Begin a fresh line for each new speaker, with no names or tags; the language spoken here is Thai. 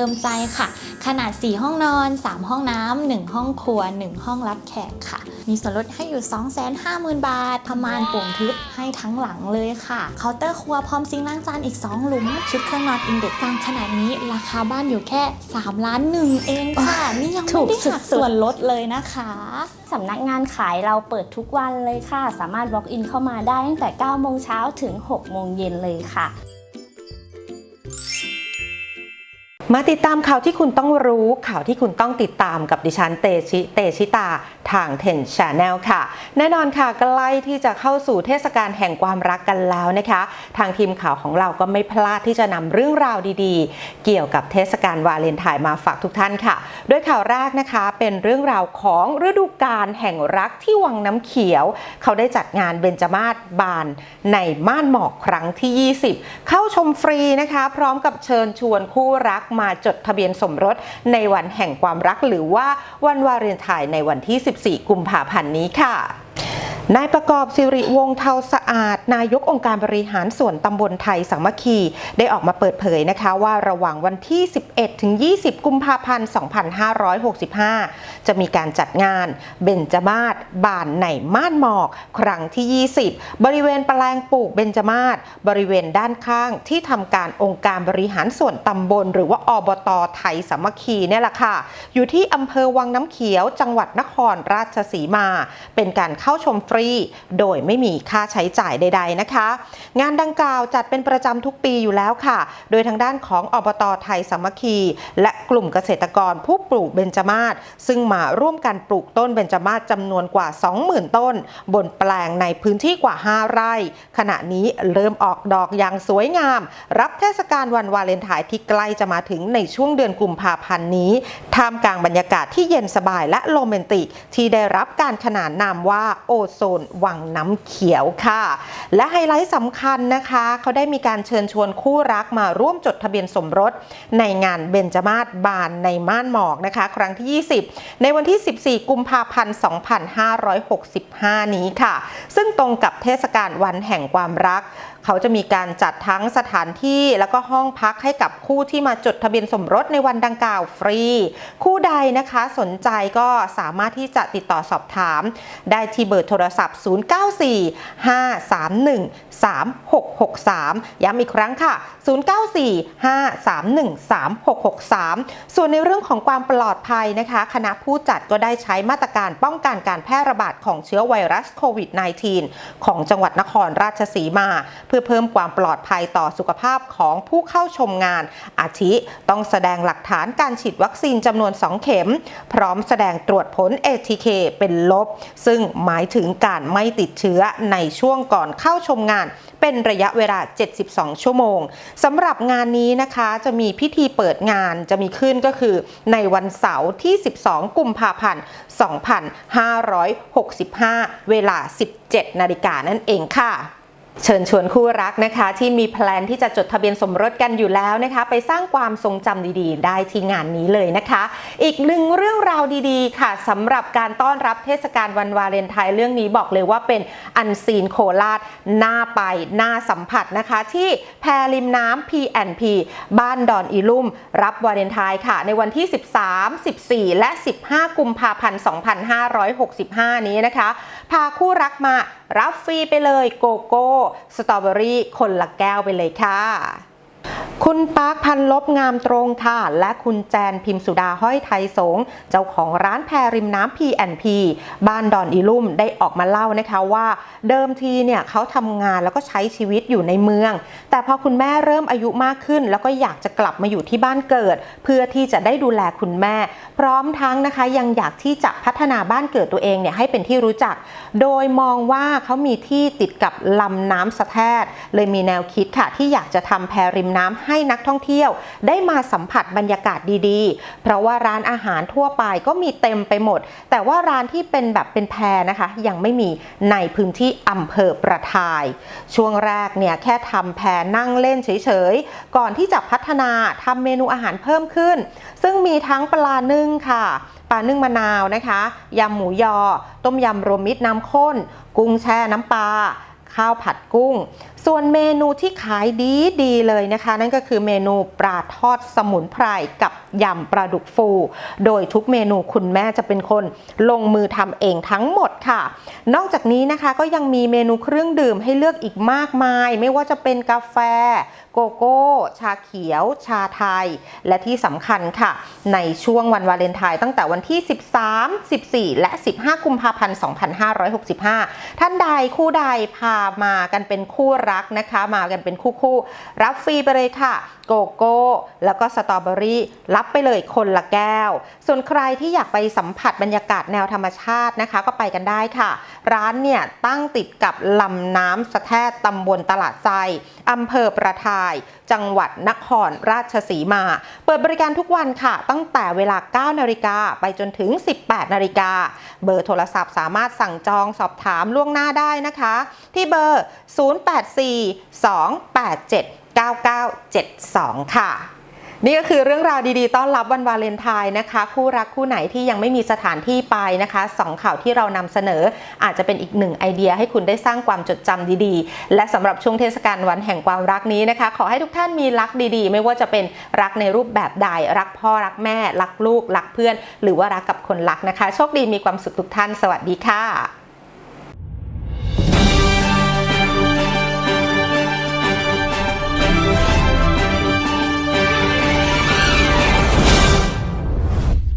ติมใจค่ะ ขนาด 4 ห้องนอน 3 ห้องน้ำ1ห้องครัว 1 ห้องรับแขกค่ะ มีส่วนลดให้อยู่ 250,000 บาททำมานโป่งทึบให้ทั้งหลังเลยค่ะเคาน์เตอร์ครัวพร้อมซิงค์ล้างจานอีก 2 หลุม ชุดเครื่องนอนอินเด็กซ์ฟังขนาดนี้ราคาบ้านอยู่แค่ 3 ล้านหนึ่งเองค่ะ นี่ยัง
ถู
ไม่
ก
ได้หัก
สุดๆ
ส่วนลดเลยนะคะ
สำนักงานขายเราเปิดทุกวันเลยค่ะ สามารถ walk in เข้ามาได้ตั้งแต่ 9 โมงเช้าถึง 6 โมงเย็นเลยค่ะ
มาติดตามข่าวที่คุณต้องรู้ข่าวที่คุณต้องติดตามกับดิฉันเตชิเตชิตาทางเทนชาแนลค่ะ แน่นอนค่ะใกล้ที่จะเข้าสู่เทศกาลแห่งความรักกันแล้วนะคะ ทางทีมข่าวของเราก็ไม่พลาดที่จะนำเรื่องราวดีๆ เกี่ยวกับเทศกาลวาเลนไทน์มาฝากทุกท่านค่ะ โดยข่าวแรกนะคะเป็นเรื่องราวของฤดูกาลแห่งรักที่วังน้ำเขียว เขาได้จัดงานเบญจมาศบานในม่านหมอกครั้งที่ 20 เข้าชมฟรีนะคะ พร้อมกับเชิญชวนคู่รักมาจดทะเบียนสมรสในวันแห่งความรักหรือว่าวันวาเลนไทน์ในวันที่ 14 กุมภาพันธ์นี้ค่ะ นายประกอบสิริวงเทาสะอาด นายกองค์การบริหารส่วนตำบลไทยสามัคคี ได้ออกมาเปิดเผยนะคะว่าระหว่างวันที่ 11 ถึง 20 กุมภาพันธ์ 2565 จะมีการจัดงานเบญจมาศบานในม่านหมอก ครั้งที่ 20 บริเวณแปลงปลูกเบญจมาศบริเวณด้านข้างที่ทำการองค์การบริหารส่วนตำบล หรือว่าอบตไทยสามัคคีเนี่ยแหละค่ะ อยู่ที่อำเภอวังน้ำเขียวจังหวัดนครราชสีมา เป็นการเข้าชมฟรีรี โดยไม่มีค่าใช้จ่ายใด ๆนะคะ งานดังกล่าวจัดเป็นประจำทุกปีอยู่แล้วค่ะ โดยทางด้านของอบตไทยสามัคคี และกลุ่มเกษตรกรผู้ปลูกเบญจมาศซึ่งมาร่วมกันปลูกต้นเบญจมาศจำนวนกว่า 20,000 ต้น บนแปลงในพื้นที่กว่า 5 ไร่ ขณะนี้เริ่มออกดอกอย่างสวยงาม รับเทศกาลวันวาเลนไทน์ที่ใกล้จะมาถึงในช่วงเดือนกุมภาพันธ์นี้ท่ามกลางบรรยากาศที่เย็นสบายและโรแมนติก ที่ได้รับการขนานนามว่าโอโซนวังน้ำเขียวค่ะ และไฮไลท์สำคัญนะคะ เขาได้มีการเชิญชวนคู่รักมาร่วมจดทะเบียนสมรส ในงานเบญจมาศบานในม่านหมอกนะคะ ครั้งที่ 20 ในวันที่ 14 กุมภาพันธ์ 2565 นี้ค่ะ ซึ่งตรงกับเทศกาลวันแห่งความรักเขาจะมีการจัดทั้งสถานที่แล้วก็ห้องพักให้กับคู่ที่มาจดทะเบียนสมรสในวันดังกล่าวฟรี คู่ใดนะคะสนใจก็สามารถที่จะติดต่อสอบถาม ได้ที่เบอร์โทรศัพท์ 0945313663 ย้ำอีกครั้งค่ะ 0945313663 ส่วนในเรื่องของความปลอดภัยนะคะ คณะผู้จัดก็ได้ใช้มาตรการป้องกันการแพร่ระบาดของเชื้อไวรัสโควิด -19 ของจังหวัดนครราชสีมา เพื่อเพิ่มความปลอดภัยต่อสุขภาพของผู้เข้าชมงาน อาทิต้องแสดงหลักฐานการฉีดวัคซีนจำนวน 2 เข็ม พร้อมแสดงตรวจผล ATK เป็นลบ ซึ่งหมายถึงการไม่ติดเชื้อในช่วงก่อนเข้าชมงานเป็นระยะเวลา 72 ชั่วโมงสำหรับงานนี้นะคะจะมีพิธีเปิดงานจะมีขึ้นก็คือในวันเสาร์ที่ 12 กุมภาพันธ์ 2565 เวลา 17 นาฬิกานั่นเองค่ะ เชิญชวนคู่รักนะคะ ที่มีแพลนที่จะจดทะเบียนสมรสกันอยู่แล้วนะคะ ไปสร้างความทรงจำดีๆ ได้ที่งานนี้เลยนะคะ อีกหนึ่งเรื่องราวดีๆ ค่ะสำหรับการต้อนรับเทศกาลวันวาเลนไทน์เรื่องนี้บอกเลยว่าเป็นอันซีนโคราชน่าไปน่าสัมผัสนะคะ ที่แพรริมน้ำ P&P บ้านดอนอีลุ่ม รับวาเลนไทน์ค่ะ ในวันที่ 13 14 และ 15 กุมภาพันธ์ 2565 นี้นะคะ พาคู่รักมารับฟรีไปเลยโกโก้สตรอเบอรี่คนละแก้วไปเลยค่ะ คุณปาร์คพันลบงามตรงค่ะ และคุณแจนพิมสุดาห้อยไทยสงฆ์เจ้าของร้านแพรริมน้ำ P&P บ้านดอนอีลุ่มได้ออกมาเล่านะคะว่า เดิมทีเนี่ยเขาทำงานแล้วก็ใช้ชีวิตอยู่ในเมือง แต่พอคุณแม่เริ่มอายุมากขึ้น แล้วก็อยากจะกลับมาอยู่ที่บ้านเกิด เพื่อที่จะได้ดูแลคุณแม่ พร้อมทั้งนะคะยังอยากที่จะพัฒนาบ้านเกิดตัวเองเนี่ยให้เป็นที่รู้จัก โดยมองว่าเขามีที่ติดกับลำน้ำสะแทดเลยมีแนวคิดค่ะที่อยากจะทำแพรริมน้ำให้นักท่องเที่ยวได้มาสัมผัสบรรยากาศดีๆ เพราะว่าร้านอาหารทั่วไปก็มีเต็มไปหมด แต่ว่าร้านที่เป็นแบบเป็นแพรนะคะ ยังไม่มีในพื้นที่อำเภอประทาย ช่วงแรกเนี่ยแค่ทำแพรนั่งเล่นเฉยๆ ก่อนที่จะพัฒนาทำเมนูอาหารเพิ่มขึ้น ซึ่งมีทั้งปลานึ่งค่ะปลานึ่งมะนาวนะคะ ยำหมูยอ ต้มยำรวมมิตรน้ำข้น กุ้งแช่น้ำปลา ข้าวผัดกุ้ง ส่วนเมนูที่ขายดีดีเลยนะคะ นั่นก็คือเมนูปลาทอดสมุนไพรกับยำปลาดุกฟู โดยทุกเมนูคุณแม่จะเป็นคนลงมือทำเองทั้งหมดค่ะ นอกจากนี้นะคะก็ยังมีเมนูเครื่องดื่มให้เลือกอีกมากมาย ไม่ว่าจะเป็นกาแฟโกโก้ ชาเขียว ชาไทย และที่สำคัญค่ะ ในช่วงวันวาเลนไทน์ตั้งแต่วันที่ 13 14 และ 15 กุมภาพันธ์ 2565 ท่านใดคู่ใดพามากันเป็นคู่รักนะคะ มากันเป็นคู่คู่รับฟรีไปเลยค่ะ โกโก้ แล้วก็สตรอเบอรี่รับไปเลยคนละแก้ว ส่วนใครที่อยากไปสัมผัสบรรยากาศแนวธรรมชาตินะคะ ก็ไปกันได้ค่ะ ร้านเนี่ยตั้งติดกับลำน้ำสะแทดตำบลตลาดไซอำเภอประทาย จังหวัดนครราชสีมา เปิดบริการทุกวันค่ะ ตั้งแต่เวลา 9 นาฬิกาไปจนถึง 18 นาฬิกา เบอร์โทรศัพท์สามารถสั่งจองสอบถามล่วงหน้าได้นะคะ ที่เบอร์ 084 287 9972 ค่ะ นี่ก็คือเรื่องราวดีๆ ต้อนรับวันวาเลนไทน์นะคะ คู่รักคู่ไหนที่ยังไม่มีสถานที่ไปนะคะสองข่าวที่เรานำเสนอ อาจจะเป็นอีกหนึ่งไอเดียให้คุณได้สร้างความจดจำดีๆ และสำหรับช่วงเทศกาลวันแห่งความรักนี้นะคะ ขอให้ทุกท่านมีรักดีๆ ไม่ว่าจะเป็นรักในรูปแบบใด รักพ่อรักแม่ รักลูก รักเพื่อน หรือว่ารักกับคนรักนะคะ โชคดีมีความสุขทุกท่าน สวัสดีค่ะ